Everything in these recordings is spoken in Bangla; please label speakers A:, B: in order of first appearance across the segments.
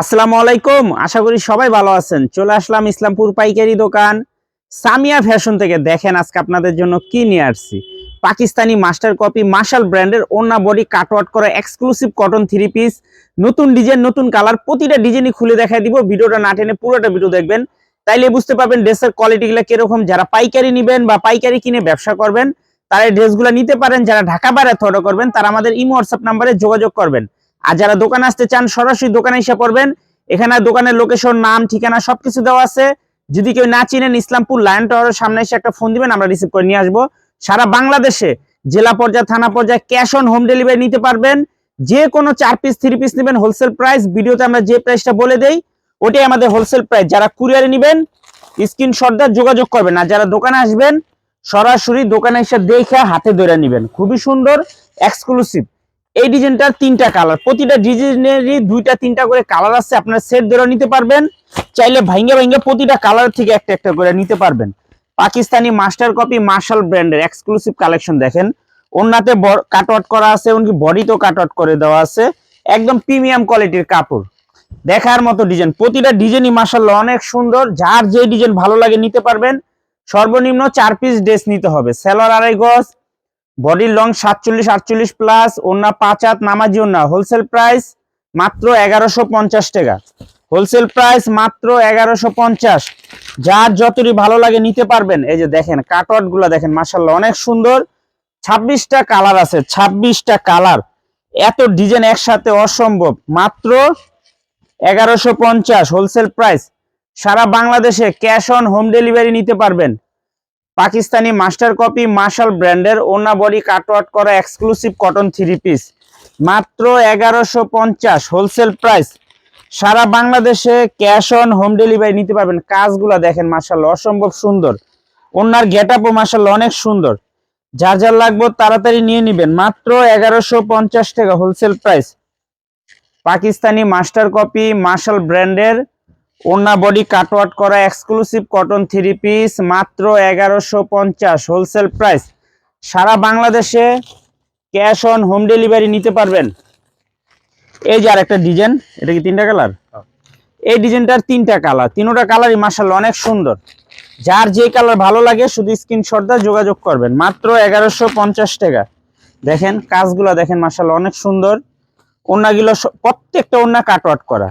A: আসসালামু আলাইকুম, আশা করি সবাই ভালো আছেন। চলে আসলাম ইসলামপুর পাইকারি দোকান। সামিয়া ফ্যাশন থেকে দেখেন আজকে আপনাদের জন্য কি নিয়ে আসছি। পাকিস্তানি মাস্টার কপি মার্শাল ব্র্যান্ডের ওন্না বডি কাটওয়ার্ট করা এক্সক্লুসিভ কটন থ্রি পিস নতুন ডিজাইন নতুন কালার প্রতিটা ডিজাইনই খুলে দেখাই দিব। ভিডিওটা না টেনে পুরোটা ভিডিও দেখবেন। তাইলে বুঝতে পারবেন ড্রেসের কোয়ালিটিগুলো কীরকম। যারা পাইকারি নেবেন বা পাইকারি কিনে ব্যবসা করবেন, তারা ড্রেসগুলো নিতে পারেন। যারা ঢাকা বাইরে থ্রো করবেন, তারা আমাদের ইমো, হোয়াটসঅ্যাপ নাম্বারে যোগাযোগ করবেন। আর যারা দোকানে আসতে চান, সরাসরি দোকানে এসে পড়বেন। এখানে দোকানের লোকেশন নাম, ঠিকানা সবকিছু দেওয়া আছে। যদি কেউ না চিনেন, ইসলামপুর লায়ন টাওয়ারের সামনে এসে একটা ফোন দিবেন, আমরা রিসিভ করে নিয়ে আসব। সারা বাংলাদেশে, জেলা পর্যায়ে, থানা পর্যায়ে ক্যাশ অন হোম ডেলিভারি নিতে পারবেন। যে কোনো চার পিস থ্রি পিস নেবেন হোলসেল প্রাইস ভিডিওতে আমরা যে প্রাইসটা বলে দেই, ওটাই আমাদের হোলসেল প্রাইস যারা কুরিয়ারে নেবেন স্ক্রিনশট দিয়ে যোগাযোগ করবেন। আর যারা দোকানে আসবেন, সরাসরি দোকানে এসে দেখে হাতে ধরে নেবেন। খুবই সুন্দর এক্সক্লুসিভ এই ডিজাইনটার তিনটা কালার। প্রতিটা ডিজাইনেরই দুইটা, তিনটা করে কালার আছে, আপনার সেট ধরে নিতে পারবেন। চাইলে ভাঙ্গে ভাঙ্গে প্রতিটা কালার থেকে একটা একটা করে নিতে পারবেন। পাকিস্তানি মাস্টার কপি মার্শাল ব্র্যান্ডের এক্সক্লুসিভ কালেকশন দেখেন। ওনাতে কাটওয়াট করা আছে, এমনকি বডিতেও কাটওয়াট করে দেওয়া আছে। একদম প্রিমিয়াম কোয়ালিটির কাপড়। দেখার মতো ডিজাইন। প্রতিটা ডিজাইনই মার্শাল্লাহ অনেক সুন্দর। যার যে ডিজাইন ভালো লাগে নিতে পারবেন। সর্বনিম্ন চার পিস ড্রেস নিতে হবে। সেলর আড়াই গজ বডির লং সাতচল্লিশ, আটচল্লিশ প্লাস ওনা পাঁচ হাত, নামাজি ওনা হোলসেল প্রাইস মাত্র এগারোশো পঞ্চাশ টাকা। হোলসেল প্রাইস মাত্র এগারোশো পঞ্চাশ। যার যতই ভালো লাগে নিতে পারবেন, এই যে দেখেন কাটওয়ার্টগুলা দেখেন মাসাল্লাহ অনেক সুন্দর। ছাব্বিশটা কালার আছে, ছাব্বিশটা কালার এত ডিজাইন একসাথে অসম্ভব। মাত্র এগারোশো পঞ্চাশ। হোলসেল প্রাইস সারা বাংলাদেশে ক্যাশ অন হোম ডেলিভারি নিতে পারবেন। পাকিস্তানি মাস্টার কপি মার্শাল ব্র্যান্ডের ওনা বডি কাটওয়ার্ট করা এক্সক্লুসিভ কটন থ্রি পিস মাত্র এগারোশো পঞ্চাশ হোলসেল প্রাইস সারা বাংলাদেশে ক্যাশ অন হোম ডেলিভারি নিতে পারবেন। কাজগুলা দেখেন, মার্শাল্লাহ, অসম্ভব সুন্দর। ওনার গেট আপও মার্শাল্লাহ অনেক সুন্দর। যার যার লাগবে তাড়াতাড়ি নিয়ে নিবেন। মাত্র এগারোশো পঞ্চাশ টাকা wholesale price Pakistani master copy Marshal ব্র্যান্ডের ওনা বডি কাটওয়ার্ট করা এক্সক্লুসিভ কটন থ্রি পিস মাত্র এগারোশো পঞ্চাশ হোলসেল প্রাইস সারা বাংলাদেশে ক্যাশ অন হোম ডেলিভারি নিতে পারবেন। এই যে আর একটা ডিজাইন এটা কি তিনটা কালার এই ডিজাইনটার তিনটা কালার তিনোটা কালারই মার্শাল অনেক সুন্দর। যার যে কালার ভালো লাগে শুধু স্ক্রিনশট দিয়ে যোগাযোগ করবেন। মাত্র এগারোশো পঞ্চাশ টাকা। দেখেন কাজগুলো দেখেন মার্শাল অনেক সুন্দর। ওনাগুলো প্রত্যেকটা ওনা কাটওয়ার্ট করা।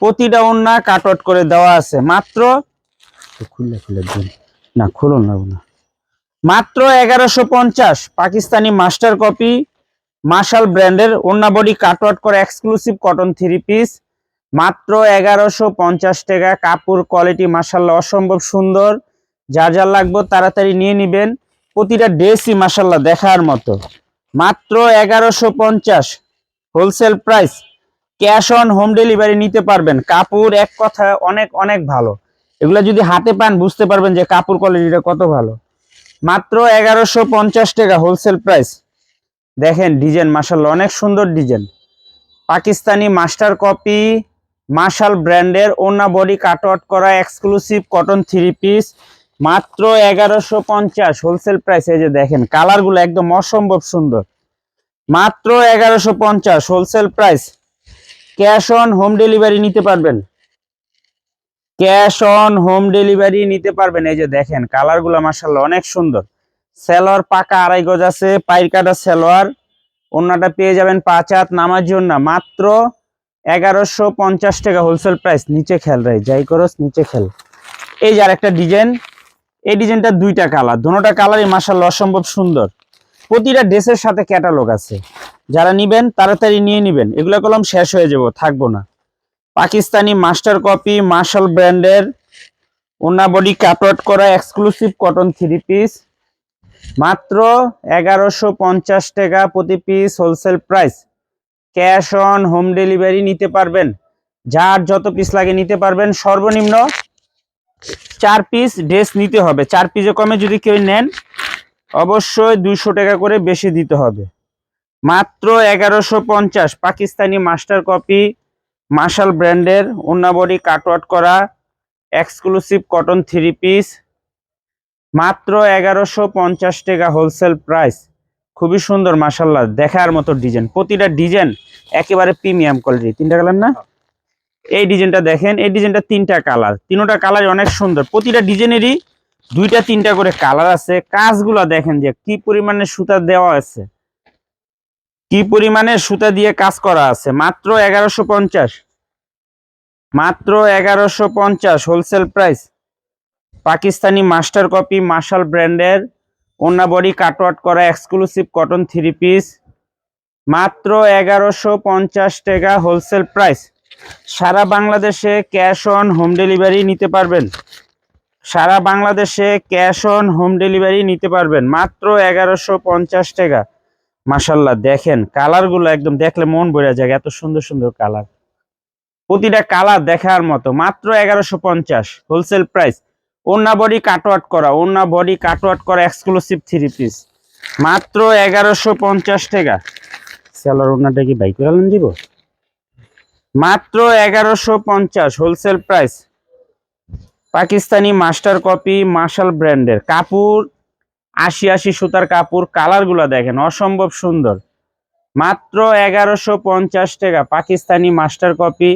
A: প্রতিটা ওনা কাটওয়ার্ট করে দেওয়া আছে। মাত্র খুললে খুলে দিন। না খুলুন না না মাত্র এগারোশো পঞ্চাশ পাকিস্তানি মাস্টার কপি মার্শাল ব্র্যান্ডের ওন্না বডি কাটওয়ার্ট করে এক্সক্লুসিভ কটন থ্রি পিস মাত্র এগারোশো পঞ্চাশ টাকা কাপড় কোয়ালিটি মার্শাল্লাহ অসম্ভব সুন্দর। যা যা লাগবে তাড়াতাড়ি নিয়ে নিবেন। প্রতিটা ড্রেসই মার্শাল্লাহ দেখার মতো। মাত্র এগারোশো পঞ্চাশ wholesale price cash on home delivery নিতে পারবেন। কাপড় এক কথা অনেক অনেক ভালো। এগুলা যদি হাতে পান, বুঝতে পারবেন যে কাপড় কোয়ালিটিটা কত ভালো। মাত্র এগারোশো পঞ্চাশ টাকা হোলসেল প্রাইস দেখেন ডিজাইন মার্শাল্লাহ অনেক সুন্দর design Pakistani master copy Marshal ব্র্যান্ডের ওনা বডি কাটওয়ার্ট করা এক্সক্লুসিভ কটন থ্রি পিস মাত্র এগারোশো পঞ্চাশ হোলসেল প্রাইস এই যে দেখেন কালারগুলো একদম অসম্ভব সুন্দর। মাত্র এগারোশো পঞ্চাশ wholesale price cash on home delivery নিতে পারবেন। ক্যাশ অন হোম ডেলিভারি নিতে পারবেন। এই যে দেখেন, কালারগুলো মার্শাল্লাহ অনেক সুন্দর। সেলোয়ার পাকা আড়াই গজ আছে পাইর কাটা সেলোয়ার। অন্যটা পেয়ে যাবেন পাঁচ হাত নামার জন্য। মাত্র এগারোশো পঞ্চাশ টাকা হোলসেল প্রাইস নিচে খেল রে, যাই করস, নিচে খেল। এই যে আর একটা ডিজাইন এই ডিজাইনটা দুইটা কালার দুটোটা কালারই মার্শাল্লাহ অসম্ভব সুন্দর। প্রতিটা ড্রেসের সাথে ক্যাটালগ আছে। যারা নিবেন, তাড়াতাড়ি নিয়ে নিবেন। এগুলো কলম শেষ হয়ে যাব, থাকব না। পাকিস্তানি মাস্টার কপি, মার্শাল ব্র্যান্ডের ওনা বডি কাটওয়ার্ট করা এক্সক্লুসিভ কটন থ্রি পিস মাত্র এগারোশো পঞ্চাশ টাকা প্রতি piece wholesale price cash on home delivery নিতে পারবেন। যার যত পিস লাগে নিতে পারবেন। সর্বনিম্ন চার পিস ড্রেস নিতে হবে। চার পিসে কমে যদি কেউ নেন অবশ্যই দুইশো টাকা করে বেশি দিতে হবে। মাত্র এগারোশো পঞ্চাশ পাকিস্তানি মাস্টার কপি, মার্শাল ব্র্যান্ডের উন্নাবডি কাটওয়ার্ট করা, এক্সক্লুসিভ কটন থ্রি পিস, মাত্র এগারোশো পঞ্চাশ টাকা হোলসেল প্রাইস। খুবই সুন্দর মাসাল্লাহ দেখার মতো ডিজাইন। প্রতিটা ডিজাইন একেবারে প্রিমিয়াম কোয়ালিটি তিনটা কালার না? এই ডিজাইনটা দেখেন, এই ডিজাইনটা তিনটা কালার। তিনোটা কালার অনেক সুন্দর। প্রতিটা ডিজাইনেরই দুইটা, তিনটা করে কালার আছে। কাজগুলো দেখেন যে কি পরিমাণে সুতা দেওয়া আছে। কি পরিমাণে সুতা দিয়ে কাজ করা আছে। মাত্র এগারোশো পঞ্চাশ। মাত্র এগারোশো পঞ্চাশ wholesale price Pakistani master copy Marshal ব্র্যান্ডের ওনা বডি করা এক্সক্লুসিভ কটন থ্রি পিস মাত্র এগারোশো পঞ্চাশ টাকা হোলসেল প্রাইস সারা বাংলাদেশে ক্যাশ অন হোম ডেলিভারি নিতে পারবেন। সারা বাংলাদেশে ক্যাশ অন হোম ডেলিভারি নিতে পারবেন। মাত্র এগারোশো পঞ্চাশ টাকা। মাসাল্লাহ দেখেন কালারগুলো একদম দেখলে মন ভরে যায়, এত সুন্দর সুন্দর কালার। প্রতিটা কালার দেখার মতো, মাত্র এগারোশো পঞ্চাশ হোলসেল প্রাইস ওন্না বডি কাটওয়াট করা ওন্না বডি কাটওয়াট করা এক্সক্লুসিভ থ্রি পিস মাত্র এগারোশো পঞ্চাশ টাকা। স্যালার ওনাটা কি বাইক করে দিব? মাত্র এগারোশো পঞ্চাশ wholesale price Pakistani master copy martial ব্র্যান্ডের। কাপড়, আশি আশি সুতার কাপড়, কালারগুলো দেখেন, অসম্ভব সুন্দর। মাত্র এগারোশো পঞ্চাশ টাকা পাকিস্তানি মাস্টার কপি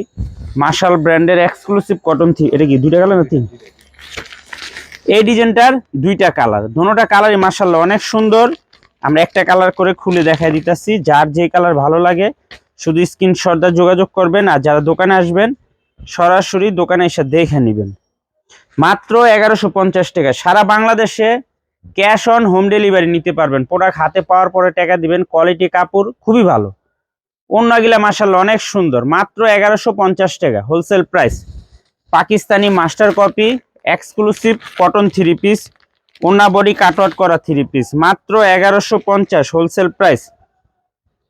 A: মার্শাল ব্র্যান্ডের এক্সক্লুসিভ কটন থি এটা কি, দুইটা কালার না তিন? এই ডিজাইনটার দুইটা কালার দোনোটা কালারই মার্শাল্লাহ অনেক সুন্দর। আমরা একটা কালার করে খুলে দেখাই দিতেছি, যার যে কালার ভালো লাগে। শুধু স্ক্রিনশটটা যোগাযোগ করবেন আর যারা দোকানে আসবেন, সরাসরি দোকানে এসে দেখে নেবেন। মাত্র এগারোশো পঞ্চাশ টাকা। সারা বাংলাদেশে ক্যাশ অন হোম ডেলিভারি নিতে পারবেন। প্রোডাক্ট হাতে পাওয়ার পরে টাকা দিবেন। কোয়ালিটি কাপড় খুবই ভালো। অন্যগুলা মাসাল্লাহ অনেক সুন্দর। মাত্র এগারোশো পঞ্চাশ টাকা। Wholesale price Pakistani master copy exclusive cotton three piece ওনা বডি কাটওয়াট করা থ্রি পিস মাত্র এগারোশো পঞ্চাশ wholesale price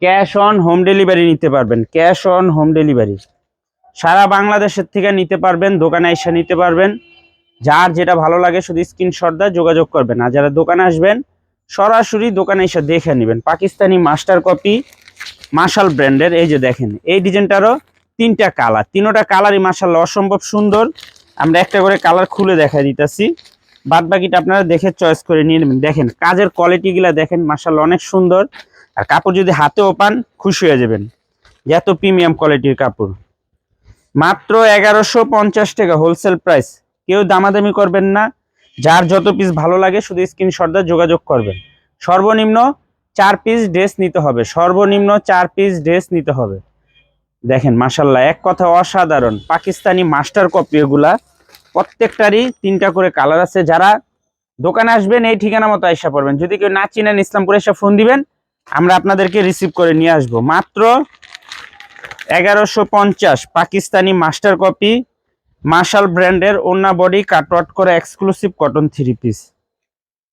A: cash on home delivery নিতে পারবেন। ক্যাশ অন হোম ডেলিভারি সারা বাংলাদেশের থেকে নিতে পারবেন, দোকানে এসে নিতে পারবেন। যার যেটা ভালো লাগে শুধু স্ক্রিনশট দিয়ে যোগাযোগ করবেন। আর যারা দোকানে আসবেন, সরাসরি দোকানে এসে দেখে নেবেন। পাকিস্তানি মাস্টার কপি মার্শাল ব্র্যান্ডের এই যে দেখেন, এই ডিজাইনটারও তিনটা কালার তিনোটা কালারই মার্শাল অসম্ভব সুন্দর। আমরা একটা করে কালার খুলে দেখা দিতেছি। বাদ বাকিটা আপনারা দেখে চয়েস করে নিয়ে নেবেন। দেখেন, কাজের কোয়ালিটিগুলা দেখেন মার্শাল অনেক সুন্দর। আর কাপড় যদি হাতেও পান, খুশি হয়ে যাবেন। এত প্রিমিয়াম কোয়ালিটির কাপড়। মাত্র এগারোশো পঞ্চাশ টাকা হোলসেল প্রাইস কেউ দামাদামি করবেন না। যার যত পিস ভালো লাগে শুধু স্ক্রিনশট দিয়ে যোগাযোগ করবেন। সর্বনিম্ন চার পিস ড্রেস নিতে হবে। সর্বনিম্ন চার পিস ড্রেস নিতে হবে। দেখেন মাসাল্লাহ এক কথা অসাধারণ। পাকিস্তানি মাস্টার কপি এগুলা। প্রত্যেকটারই তিনটা করে কালার আছে। যারা দোকানে আসবেন, এই ঠিকানা মতো আইসা পড়বেন। যদি কেউ না চিনেন ইসলামপুরে এসে ফোন দিবেন, আমরা আপনাদেরকে রিসিভ করে নিয়ে আসব। মাত্র এগারোশো পঞ্চাশ পাকিস্তানি মাস্টার কপি, মার্শাল ব্র্যান্ডের ওনা বডি কাটওয়াট করে এক্সক্লুসিভ কটন থ্রি পিস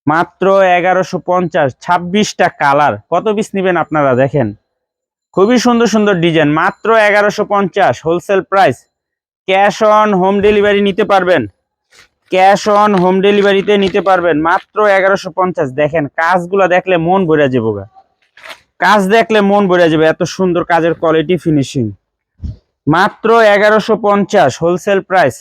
A: মাত্র এগারোশো পঞ্চাশ, ছাব্বিশটা কালার কত পিস নেবেন আপনারা দেখেন? খুবই সুন্দর সুন্দর ডিজাইন মাত্র এগারোশো পঞ্চাশ wholesale price cash on home delivery নিতে পারবেন। ক্যাশ অন হোম ডেলিভারিতে নিতে পারবেন। মাত্র এগারোশো পঞ্চাশ। দেখেন, কাজগুলো দেখলে মন ভরে যাব গা। কাজ দেখলে মন ভরে যাবে, এত সুন্দর কাজের কোয়ালিটি ফিনিশিং মাত্র এগারোশো পঞ্চাশ হোলসেল প্রাইস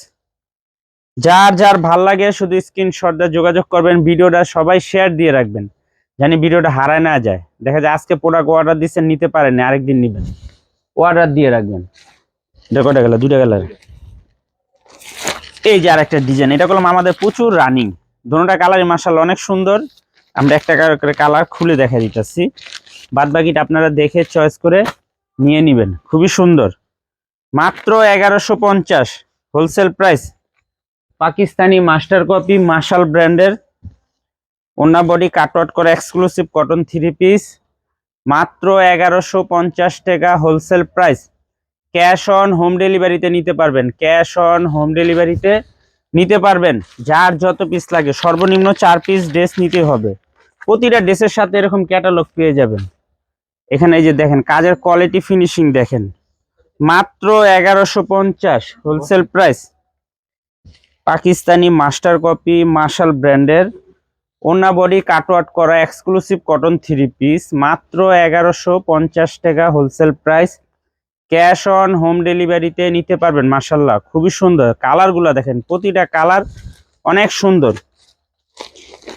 A: যার যার ভালো লাগে শুধু স্ক্রিনশট দিয়ে যোগাযোগ করবেন, ভিডিওটা সবাই শেয়ার দিয়ে রাখবেন, জানি ভিডিওটা হারায় না যায়। দেখা যায় আজকে প্রোডাক্ট অর্ডার দিচ্ছেন, নিতে পারেন আরেকদিন নেবেন। অর্ডার দিয়ে রাখবেন। কটা গেল দুটা গেল এই যে আর একটা ডিজাইন এটা করলাম আমাদের প্রচুর রানিং দোনোটা কালারই মার্শাল অনেক সুন্দর। আমরা একটা করে কালার খুলে দেখা দিতেছি। বাদ বাকিটা আপনারা দেখে চয়েস করে নিয়ে নেবেন। খুবই সুন্দর। মাত্র এগারোশো পঞ্চাশ wholesale price Pakistani master copy Marshal ব্র্যান্ডের ওনা বডি কাটওয়াট করে এক্সক্লুসিভ কটন থ্রি পিস মাত্র এগারোশো পঞ্চাশ টাকা wholesale price cash on home ডেলিভারিতে নিতে পারবেন। ক্যাশ অন হোম ডেলিভারিতে নিতে পারবেন। যার যত পিস লাগে। সর্বনিম্ন চার পিস ড্রেস নিতে হবে। প্রতিটা ড্রেসের সাথে এরকম ক্যাটালগ পেয়ে যাবেন। এখানে এই যে দেখেন, কাজের কোয়ালিটি ফিনিশিং দেখেন। মাত্র এগারোশো পঞ্চাশ wholesale price Pakistani master copy Marshal ব্র্যান্ডের ওনা বডি কাটওয়াট করা এক্সক্লুসিভ কটন থ্রি পিস মাত্র এগারোশো পঞ্চাশ টাকা wholesale price cash on home ডেলিভারিতে নিতে পারবেন মার্শাল্লাহ খুবই সুন্দর। কালারগুলো দেখেন, প্রতিটা কালার অনেক সুন্দর।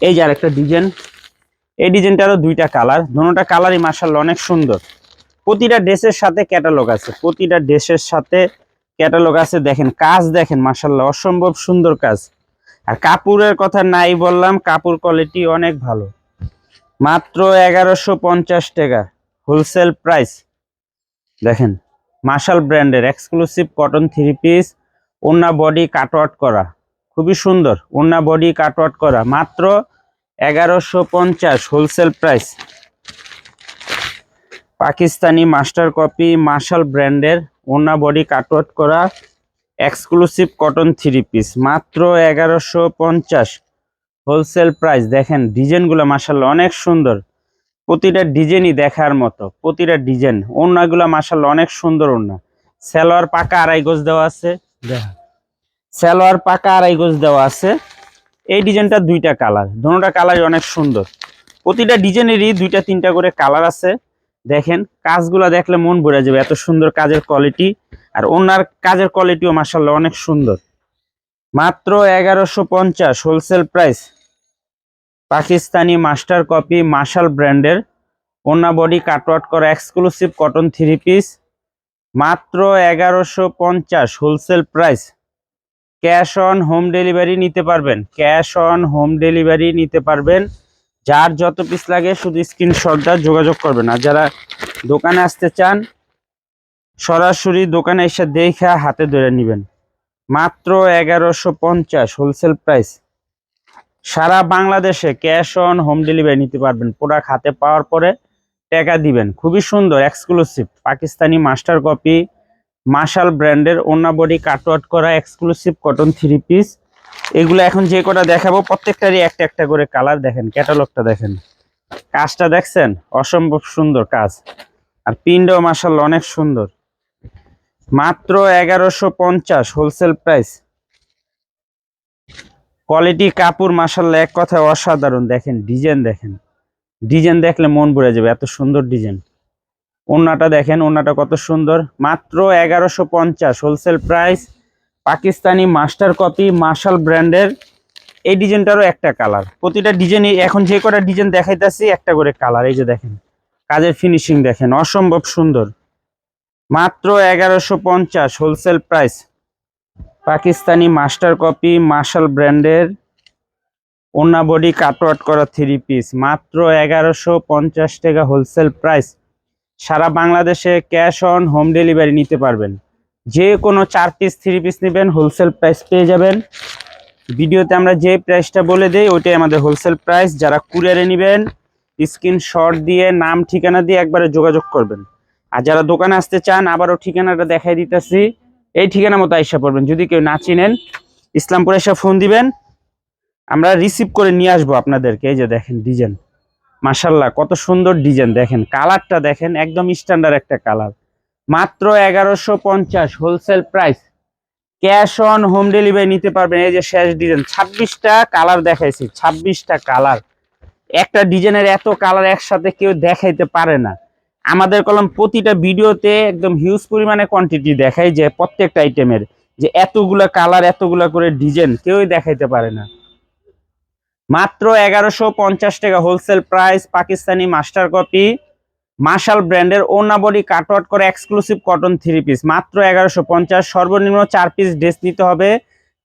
A: এই যে আরেকটা ডিজাইন এই ডিজাইনটারও দুইটা কালার। দুটোটা কালারই মার্শাল্লাহ অনেক সুন্দর। প্রতিটা ড্রেসের সাথে ক্যাটালগ আছে। প্রতিটা ড্রেসের সাথে ক্যাটালগ আছে। দেখেন, কাজ দেখেন মাসাল্লাহ অসম্ভব সুন্দর কাজ। আর কাপড়ের কথা নাই বললাম, কাপড় কোয়ালিটি অনেক ভালো। মাত্র এগারোশো পঞ্চাশ টাকা হোলসেল প্রাইস দেখেন মার্শাল ব্র্যান্ডের এক্সক্লুসিভ কটন থ্রি পিস ওন্না বডি কাটওয়ার্ট করা। খুবই সুন্দর ওন্না বডি কাটওয়ার্ট করা। মাত্র এগারোশো পঞ্চাশ wholesale price Pakistani master copy Marshal ব্র্যান্ডের ওনা বডি কাটওয়ার্ট করা এক্সক্লুসিভ কটন থ্রি পিস মাত্র এগারোশো পঞ্চাশ হোলসেল প্রাইস দেখেন ডিজাইনগুলো মার্শাল্লাহ অনেক সুন্দর। প্রতিটা ডিজাইনই দেখার মতো প্রতিটা ডিজাইন। ওড়নাগুলো মার্শাল্লাহ অনেক সুন্দর ওড়না সালোয়ার পাকা আড়াই গোজ দেওয়া আছে। সালোয়ার পাকা আড়াই গোজ দেওয়া আছে। এই ডিজাইনটা দুইটা কালার। দুটোটা কালারই অনেক সুন্দর। প্রতিটা ডিজাইনেরই দুইটা, তিনটা করে কালার আছে। দেখেন, কাজগুলো দেখলে মন ভরে যাবে এত সুন্দর কাজের কোয়ালিটি আর ওনার কাজের কোয়ালিটিও মার্শাল্লাহ অনেক সুন্দর। মাত্র এগারোশো পঞ্চাশ wholesale price Pakistani master copy Marshal ব্র্যান্ডের ওনা বডি কাটওয়াট করা এক্সক্লুসিভ কটন থ্রি পিস মাত্র এগারোশো পঞ্চাশ wholesale price cash on home delivery নিতে পারবেন। ক্যাশ অন হোম ডেলিভারি নিতে পারবেন। যার যত পিস লাগে শুধু স্ক্রিনশটটা যোগাযোগ করবেন। আর যারা দোকানে আসতে চান, সরাসরি দোকানে এসে দেখে হাতে ধরে নেবেন। মাত্র এগারোশো পঞ্চাশ হোলসেল প্রাইস সারা বাংলাদেশে ক্যাশ অন হোম ডেলিভারি নিতে পারবেন। প্রোডাক্ট হাতে পাওয়ার পরে টাকা দিবেন। খুবই সুন্দর exclusive Pakistani master copy Marshal ব্র্যান্ডের ওনা বডি কাটওয়াট করা এক্সক্লুসিভ কটন থ্রি পিস এগুলো এখন যে কটা দেখাবো, প্রত্যেকটারই একটা একটা করে কালার দেখেন ক্যাটালগটা দেখেন। কাজটা দেখছেন? অসম্ভব সুন্দর কাজ। আর পিনটাও মার্শাল অনেক সুন্দর। মাত্র এগারোশো পঞ্চাশ হোলসেল প্রাইস কোয়ালিটি কাপড় মাসাল্লাহ এক কথায় অসাধারণ। দেখেন ডিজাইন দেখেন। ডিজাইন দেখলে মন ভরে যাবে, এত সুন্দর ডিজাইন ওন্নাটা দেখেন ওন্নাটা কত সুন্দর। মাত্র এগারোশো পঞ্চাশ wholesale price Pakistani master copy Marshal ব্র্যান্ডের এই ডিজাইনটারও একটা কালার প্রতিটা ডিজাইন এখন যে কটা ডিজাইন দেখাইতেছি, একটা করে কালার এই যে দেখেন, কাজের ফিনিশিং দেখেন, অসম্ভব সুন্দর। মাত্র এগারোশো পঞ্চাশ wholesale price Pakistani master copy Marshal ব্র্যান্ডের ওনা বডি কাটওয়াট করা থ্রি পিস মাত্র এগারোশো পঞ্চাশ টাকা হোলসেল প্রাইস সারা বাংলাদেশে ক্যাশ অন হোম ডেলিভারি নিতে পারবেন। যে কোনো চার পিস, থ্রি পিস নেবেন, হোলসেল প্রাইস পেয়ে যাবেন। ভিডিওতে আমরা যে প্রাইসটা বলে দেই, ওইটাই আমাদের হোলসেল প্রাইস। যারা কুরিয়ারে নেবেন, স্ক্রিনশট দিয়ে, নাম, ঠিকানা দিয়ে একবারে যোগাযোগ করবেন। আর যারা দোকানে আসতে চান, আবারও ঠিকানাটা দেখাই দিতেছি। এই ঠিকানা মতো আইসা পড়বেন। যদি কেউ না চিনেন, ইসলামপুরে এসে ফোন দিবেন। আমরা রিসিভ করে নিয়ে আসব আপনাদেরকে। এই যে দেখেন, ডিজাইন। মাসাল্লাহ কত সুন্দর ডিজাইন দেখেন, কালারটা দেখেন, একদম স্ট্যান্ডার্ড একটা কালার। মাত্র এগারোশো পঞ্চাশ wholesale price cash on home delivery নিতে পারবেন, এই যে শেষ ডিজাইন ছাব্বিশটা কালার দেখাইছি, ছাব্বিশটা কালার। একটা ডিজাইনের এত কালার একসাথে কেউ দেখাইতে পারে না। আমাদের কলম প্রতিটা ভিডিওতে একদম হিউজ পরিমাণে কোয়ান্টিটি দেখায় যে প্রত্যেকটা আইটেমের যে এতগুলা কালার, এতগুলা করে ডিজাইন কেউই দেখাইতে পারে না। মাত্র এগারোশো পঞ্চাশ টাকা wholesale price Pakistani master copy Marshall ব্র্যান্ডের ওনাবলি কাট কাটওয়াট করে এক্সক্লুসিভ কটন থ্রি পিস মাত্র এগারোশো পঞ্চাশ, সর্বনিম্ন চার পিস ড্রেস নিতে হবে।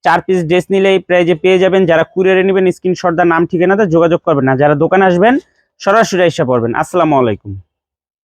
A: চার পিস ড্রেস নিলে এই প্রাইজে পেয়ে যাবেন। যারা কুরিয়ারে নেবেন স্ক্রিনশট নাম ঠিকানাতে যোগাযোগ করবেন না। যারা দোকানে আসবেন, সরাসরি এসে পড়বেন। আসসালামু আলাইকুম।